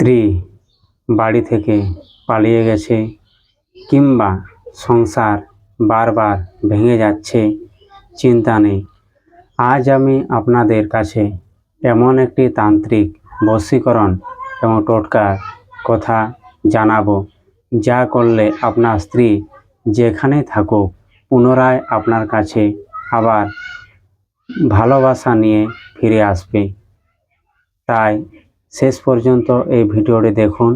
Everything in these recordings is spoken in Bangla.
স্ত্রী বাড়ি থেকে পালিয়ে গেছে কিংবা সংসার বারবার ভেঙে যাচ্ছে, চিন্তা নেই। আজ আমি আপনাদের কাছে এমন একটি তান্ত্রিক বশীকরণ এবং টোটকার কথা জানাব, যা করলে আপনার স্ত্রী যেখানেই থাকুক পুনরায় আপনার কাছে আবার ভালোবাসা নিয়ে ফিরে আসবে। তাই শেষ পর্যন্ত এই ভিডিওটি দেখুন।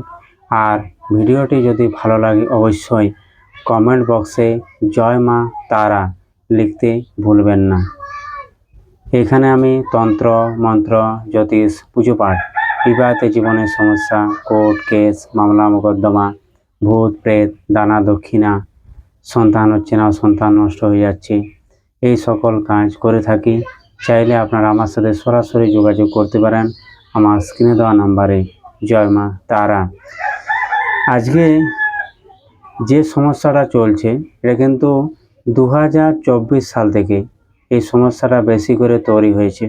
আর ভিডিওটি যদি ভালো লাগে অবশ্যই কমেন্ট বক্সে জয় মা তারা লিখতে ভুলবেন না। এখানে আমি তন্ত্র, মন্ত্র, জ্যোতিষ, পুজো পাঠ, বিবাহিত জীবনের সমস্যা, কোর্ট কেস, মামলা, মোকদ্দমা, ভূত, প্রেত, দানা, দক্ষিণা, সন্তান হচ্ছে না, সন্তান নষ্ট হয়ে যাচ্ছে, এই সকল কাজ করে থাকি। চাইলে আপনারা আমার সাথে সরাসরি যোগাযোগ করতে পারেন। আমার স্ক্রিনে দেওয়া নাম্বারে। জয় মা, তারা। আজকে যে সমস্যাটা চলছে, এটা কিন্তু দু হাজার চব্বিশ সাল থেকে এই সমস্যাটা বেশি করে তৈরি হয়েছে।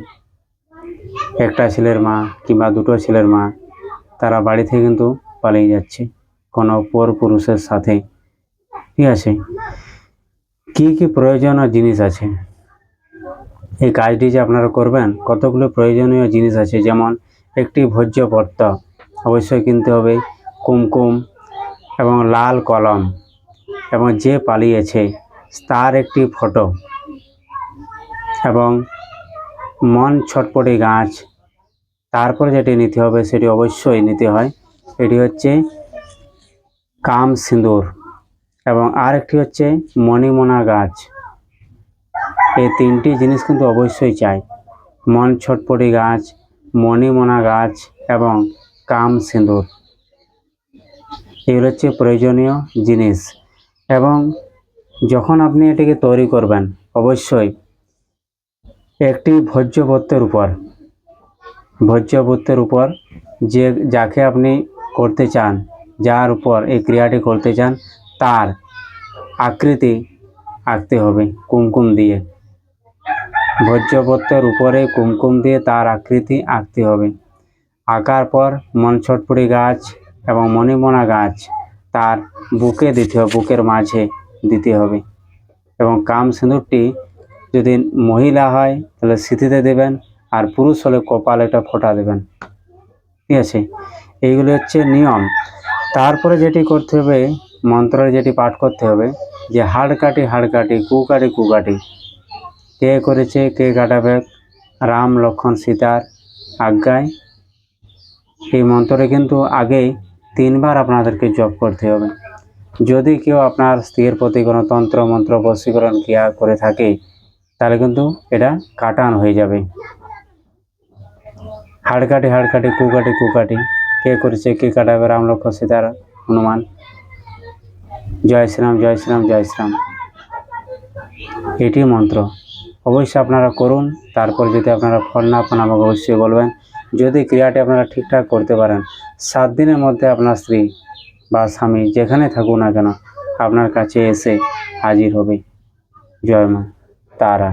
একটা ছেলের মা কিংবা দুটো ছেলের মা, তারা বাড়ি থেকে কিন্তু পালিয়ে যাচ্ছে কোনো পর পুরুষের সাথে। ঠিক আছে? কি কি প্রয়োজনীয় জিনিস আছে? এই কাজটি যে আপনারা করবেন, কতগুলো প্রয়োজনীয় জিনিস আছে? যেমন একটি ভোজ্য ভোজ্যপত্র অবশ্যই কিনতে হবে কুমকুম এবং লাল কলম এবং যে পালিয়েছে তার একটি ফটো এবং মন ছটপটি গাছ। তারপরে যেটি নিতে হবে সেটি অবশ্যই নিতে হয়। এটি হচ্ছে কাম সিঁদুর এবং আরেকটি হচ্ছে মণিমোনা গাছ। এই তিনটি জিনিস কিন্তু অবশ্যই চাই। মন ছটপটি গাছ মণিমোনা গাছ এবং কাম সিঁদুর। এগুলো হচ্ছে প্রয়োজনীয় জিনিস এবং যখন আপনি এটিকে তৈরি করবেন, অবশ্যই একটি ভোজ্যপত্রের উপর ভোজ্যপত্রের উপর যে, যাকে আপনি করতে চান, যার উপর এই ক্রিয়াটি করতে চান, তার আকৃতি আঁকতে হবে, কুমকুম দিয়ে। ভোজ্যপত্রের উপরে কুমকুম দিয়ে তার আকৃতি আঁকতে হবে। আঁকার পর মন ছটপুরি গাছ এবং মণিমোনা গাছ তার বুকে দিতে হবে, বুকের মাঝে দিতে হবে। এবং কাম সিঁদুরটি যদি মহিলা হয়, তাহলে স্মৃতিতে দেবেন আর পুরুষ হলে কপালে একটা ফোঁটা দেবেন। ঠিক আছে? এইগুলি হচ্ছে নিয়ম। তারপরে যেটি করতে হবে মন্ত্রে যেটি পাঠ করতে হবে, যে হাড় কাটি হাড় কাটি কু কাটি কু করেছে, কে কাটাবে? রাম লক্ষণ সীতার আজ্ঞায়। এই মন্ত্রটি কিন্তু আগেই তিনবার আপনাদেরকে জপ করতে হবে। যদি কেউ আপনার স্ত্রীর প্রতি কোনো তন্ত্র, মন্ত্র, বশীকরণ ক্রিয়া করে থাকে, তাহলে কিন্তু এটা কাটান হয়ে যাবে। হাড় কাটি হাড় কাটি কু করেছে, কে কাটাবে, রাম লক্ষ্মণ সীতার হনুমান জয় শ্রীরাম জয় শ্রীরাম জয় শ্রীরাম। এটি মন্ত্র। অবশ্যই আপনারা করুন। তারপর যদি আপনারা ফল না পান, আমাকে অবশ্যই বলবেন। যদি ক্রিয়াটি আপনারা ঠিকঠাক করতে পারেন, সাত দিনের মধ্যে আপনার স্ত্রী বা স্বামী যেখানে থাকুক না কেন, আপনার কাছে এসে হাজির হবে। জয় মা, তারা।